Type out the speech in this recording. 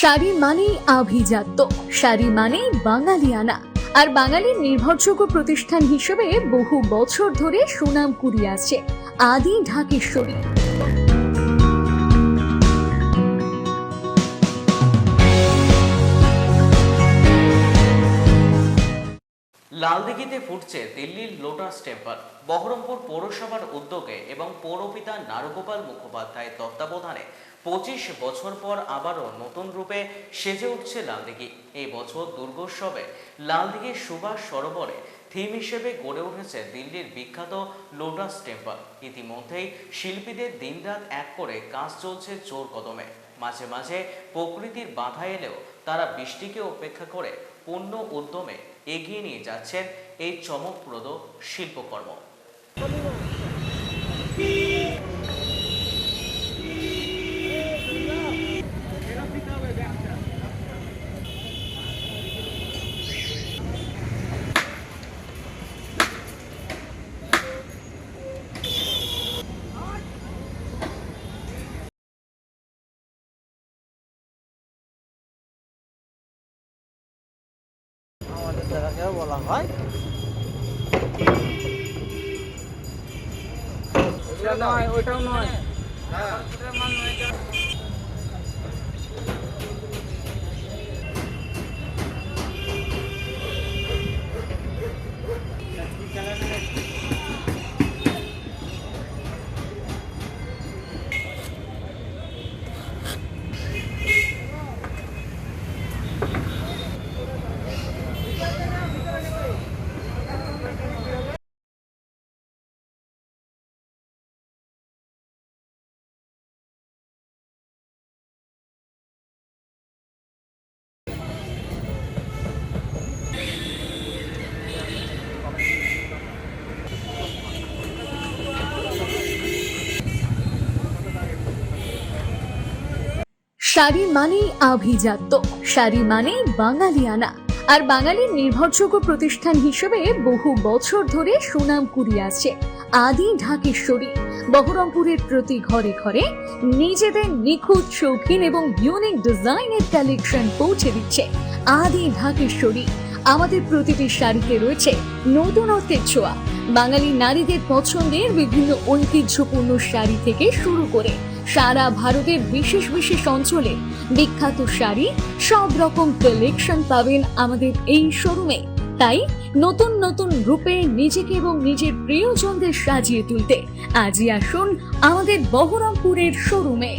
শাড়ি মানেই আভিজাত্য। শাড়ি মানেই বাঙালিয়ানা। আর বাঙালির নির্ভরযোগ্য প্রতিষ্ঠান হিসেবে বহু বছর ধরে সুনাম কুড়িয়ে আসছে আদি ঢাকেশ্বরী। লালদিঘিতে ফুটছে দিল্লির লোটাস টেম্পল বহরমপুর পৌরসভার উদ্যোগে এবং পৌরপিতা নারগোপাল মুখোপাধ্যায়ের তত্ত্বাবধানে পঁচিশ বছর পর আবারও নতুন রূপে সেজে উঠছে লালদিঘি। এই বছর দুর্গোৎসবে লালদিঘির সুভাষ সরোবরে থিম হিসেবে গড়ে উঠেছে দিল্লির বিখ্যাত লোটাস টেম্পল। ইতিমধ্যেই শিল্পীদের দিনরাত এক করে কাজ চলছে জোর কদমে। মাঝে মাঝে প্রকৃতির বাধা এলেও তারা বৃষ্টিকে উপেক্ষা করে পূর্ণ উদ্যমে এগিয়ে নিয়ে যাচ্ছেন এই চমকপ্রদ শিল্পকর্ম। জায়গাকেও বলা হয় ওইটাও নয়। ওইটাও শাড়ি মানেই আভিজাত্য। শাড়ি মানেই বাঙালিয়ানা। আর বাঙালির নির্ভরযোগ্য প্রতিষ্ঠান হিসেবে বহু বছর ধরে সুনাম কুড়িয়ে আসছে আদি ঢাকেশ্বরী। বহরমপুরের প্রতি ঘরে ঘরে নিজেদের নিখুঁত শৌখিন এবং ইউনিক ডিজাইনের কালেকশন পৌঁছে দিচ্ছে আদি ঢাকেশ্বরী। আমাদের প্রতিটি শাড়িতে রয়েছে নতুনত্বের ছোঁয়া বাঙালি নারীদের পছন্দের বিভিন্ন ঐতিহ্যপূর্ণ শাড়ি থেকে শুরু করে সারা ভারতের বিশেষ বিশেষ অঞ্চলে বিখ্যাত শাড়ি সব রকম কালেকশন পাবেন আমাদের এই শোরুমে তাই নতুন নতুন রূপে নিজেকে এবং নিজের প্রিয়জনদের সাজিয়ে তুলতে আজই আসুন আমাদের বহরমপুরের শোরুমে